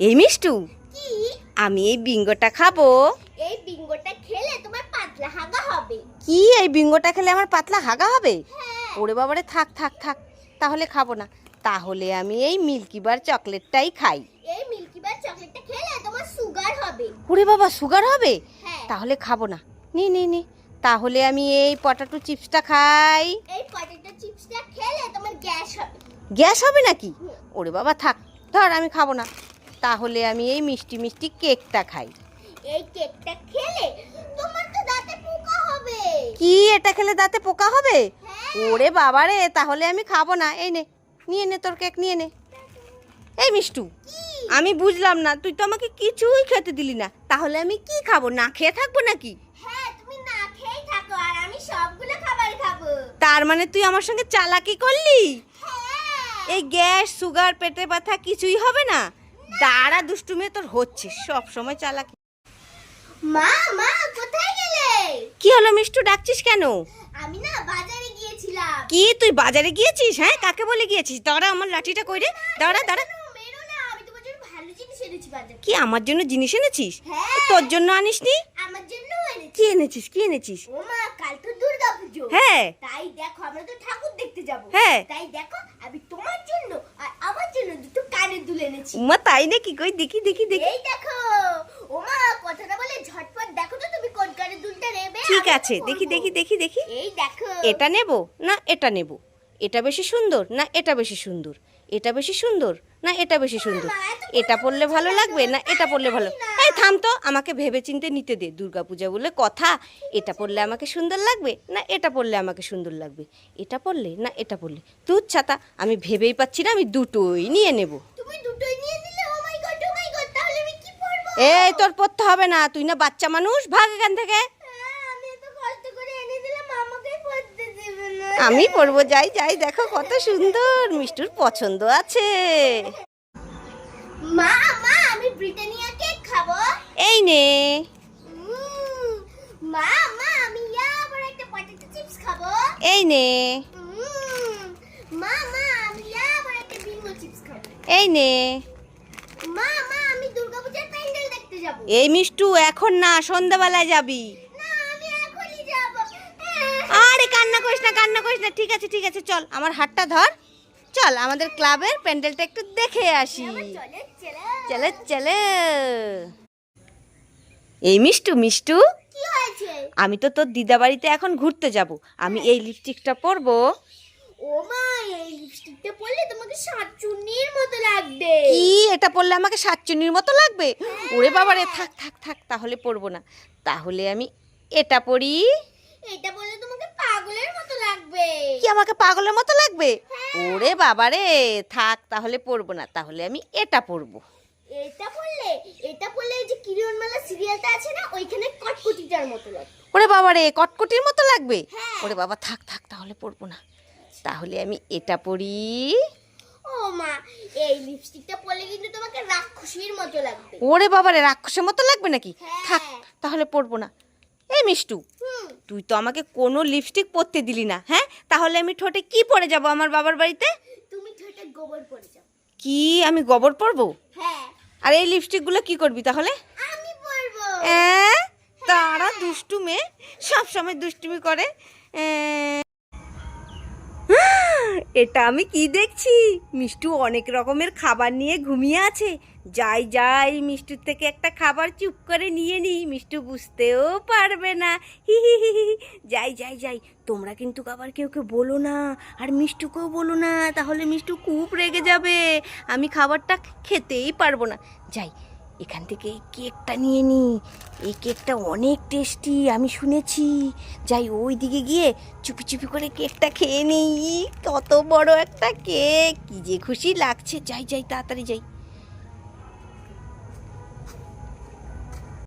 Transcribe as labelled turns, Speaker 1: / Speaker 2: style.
Speaker 1: এই মিষ্টু
Speaker 2: কি?
Speaker 1: আমি এই বিঙ্গোটা খাব।
Speaker 2: এই বিঙ্গোটা খেলে তোমার পাতলা হাগা হবে।
Speaker 1: কি? এই বিঙ্গোটা খেলে আমার পাতলা হাগা হবে?
Speaker 2: হ্যাঁ।
Speaker 1: ওরে বাবারে থাক থাক থাক তাহলে খাব না। তাহলে আমি এই মিল্কি বার চকলেটটাই খাই।
Speaker 2: এই মিল্কি বার চকলেটটা খেলে তোমার সুগার হবে।
Speaker 1: ওরে বাবা সুগার হবে?
Speaker 2: হ্যাঁ।
Speaker 1: তাহলে খাব না। নি নি নি। তাহলে আমি এই পটাটো চিপসটা খাই।
Speaker 2: এই পটেটো চিপসটা খেলে তোমার গ্যাস হবে।
Speaker 1: গ্যাস হবে নাকি? ওরে বাবা থাক ধর আমি খাব না। তাহলে আমি এই মিষ্টি মিষ্টি কেকটা খাই।
Speaker 2: এই কেকটা খেলে তোমার তো দাঁতে পোকা হবে।
Speaker 1: কি? এটা খেলে দাঁতে পোকা হবে?
Speaker 2: হ্যাঁ।
Speaker 1: ওরে বাবা রে তাহলে আমি খাব না। এই নে নিয়ে নে তোর কেক নিয়ে নে। এই মিষ্টু আমি বুঝলাম না তুই তো আমাকে কিছুই খেতে দিলি না। তাহলে আমি কি খাব? না খেয়ে থাকব নাকি?
Speaker 2: হ্যাঁ
Speaker 1: তার মানে তুই আমার সঙ্গে চালাকি করলি?
Speaker 2: হ্যাঁ।
Speaker 1: এই গ্যাস সুগার পেটে ব্যথা কিছুই হবে না? দাঁড়া দুষ্টুমে তোর হচ্ছে সব সময় চালাকি।
Speaker 2: মা মা কোথায় গেলে?
Speaker 1: কি হলো মিষ্টু ডাকছিস কেন?
Speaker 2: আমি না বাজারে গিয়েছিলাম।
Speaker 1: কি তুই বাজারে গিয়েছিস হ্যাঁ? কাকে বলে গিয়েছিস? দাঁড়া আমার লাঠিটা কই রে দাঁড়া। দাঁড়া কি আমার জন্য জিনিস এনেছিস?
Speaker 2: হ্যাঁ।
Speaker 1: তোর জন্য আনিসনি?
Speaker 2: আমার জন্য
Speaker 1: কি এনেছিস কি এনেছিস?
Speaker 2: ও মা কাল তো দুর্গা পুজো
Speaker 1: হ্যাঁ।
Speaker 2: তাই দেখো আমরা তো ঠাকুর দেখতে যাব।
Speaker 1: হ্যাঁ।
Speaker 2: তাই দেখো আমি তোমার জন্য আর আমার জন্য দুটো কানের দুল এনেছি।
Speaker 1: উমা তাই নাকি? কই দেখি দেখি দেখি।
Speaker 2: এই দেখো। ও মা কথাটা বলে ঝটপট দেখো তো তুমি কোন কানের দুলটা নেবে।
Speaker 1: ঠিক আছে দেখি দেখি দেখি দেখি।
Speaker 2: এই দেখো।
Speaker 1: এটা নেব না এটা নেব? এটা বেশি সুন্দর না এটা বেশি সুন্দর? এটা বেশি সুন্দর না এটা বেশি সুন্দর? এটা পরলে ভালো লাগবে না এটা পরলে ভালো। এই থাম তো আমাকে ভেবে চিনতে নিতে দে। দুর্গাপূজা বলে কথা। এটা পড়লে আমাকে সুন্দর লাগবে না এটা পড়লে আমাকে সুন্দর লাগবে? এটা পড়লে না এটা পড়লে? তুচ্ছাতা আমি ভেবেই পাচ্ছি না আমি দুটোই নিয়ে নেব
Speaker 2: তুমি দুটোই নিয়ে নিলে ও মাই গড ও মাই গড তাহলে আমি কি পরবো
Speaker 1: এই তোর পড়তে হবে না। তুই না বাচ্চা মানুষ ভাগ এখান থেকে।
Speaker 2: আমি
Speaker 1: পরবো যাই যাই দেখো কত সুন্দর। মিষ্টুর পছন্দ আছে।
Speaker 2: মা মা আমি ব্রিটানিয়া কেক খাব।
Speaker 1: এই নে।
Speaker 2: মা মা আমি আবার একটা পটেটো চিপস খাব।
Speaker 1: এই নে।
Speaker 2: মা মা আমি আবার একটা বিঙ্গো চিপস খাব।
Speaker 1: এই নে
Speaker 2: মা মা আমি দুর্গাপূজার প্যান্ডেল দেখতে যাব
Speaker 1: এই মিষ্টু এখন না সন্ধ্যাবেলায় যাবি। আরে কান্না করিস না কান্না করিস না। ঠিক আছে ঠিক আছে চল। আমার হাতটা ধর। চল আমাদের ক্লাবের প্যান্ডেলটা একটু দেখে আসি।
Speaker 2: চলে। চলে
Speaker 1: এই মিষ্টু মিষ্টু। আমি তো তোর দিদা বাড়িতে এখন ঘুরতে যাব। আমি এই লিপস্টিকটা পরবো।
Speaker 2: ও মা এই লিপস্টিকটা পরলে তোমাকে সাতচুন্নির মতো লাগবে।
Speaker 1: এটা পরলে আমাকে সাতচুনির মতো লাগবে। ওরে বাবা রে থাক থাক থাক তাহলে পরবো না। তাহলে আমি এটা পরি
Speaker 2: এটা তোমাকে পাগলের মতো লাগবে।
Speaker 1: কি আমাকে পাগলের মতো লাগবে? ওরে বাবা রে থাক তাহলে পরবো না। তাহলে আমি এটা পরবো
Speaker 2: এটা পড়লে এটা পড়লে যে কিরণমালা সিরিয়ালটা আছে না ওইখানে কটকটিটার মতো লাগবে।
Speaker 1: ওরে বাবা রে কটকটির মতো লাগবে?
Speaker 2: হ্যাঁ।
Speaker 1: ওরে বাবা থাক থাক তাহলে পরবো না। তাহলে আমি এটা
Speaker 2: ও মা এই লিপস্টিকটা পরলে কিন্তু তোমাকে রাক্ষসীর মতো লাগবে।
Speaker 1: ওরে বাবা রে রাক্ষসের মতো লাগবে নাকি?
Speaker 2: হ্যাঁ।
Speaker 1: থাক তাহলে পরবো না। এই মিষ্টু তুই তো আমাকে কোনো লিপস্টিক পরতে দিলি না হ্যাঁ? তাহলে আমি ঠোঁটে কি পরে যাব আমার বাবার বাড়িতে?
Speaker 2: তুমি ঠোঁটে গোবর পরে যাও।
Speaker 1: কি আমি গোবর পরবো?
Speaker 2: হ্যাঁ।
Speaker 1: আর এই লিপস্টিকগুলো কি করবি তাহলে?
Speaker 2: আমি পরবো।
Speaker 1: অ্যাঁ, তারা দুষ্টু মেয়ে সব সময় দুষ্টুমি করে। এটা আমি কি দেখছি? মিষ্টু অনেক রকমের খাবার নিয়ে ঘুমিয়ে আছে। যাই যাই, মিষ্টুর থেকে একটা খাবার চুপ করে নিয়ে নিই। মিষ্টু বুঝতেও পারবে না। হি হি হি হি। যাই যাই যাই, তোমরা কিন্তু আবার কেউ কেউ বলো না। আর মিষ্টুকেও বলো না। তাহলে মিষ্টু খুব রেগে যাবে। আমি খাবারটা খেতেই পারব না। যাই এখান থেকে এই কেকটা নিয়ে নি। এই কেকটা অনেক টেস্টি, আমি শুনেছি। যাই ওই দিকে গিয়ে চুপি চুপি করে কেকটা খেয়ে নিই কত বড় একটা কেক। কী যে খুশি লাগছে। যাই যাই, তাড়াতাড়ি যাই।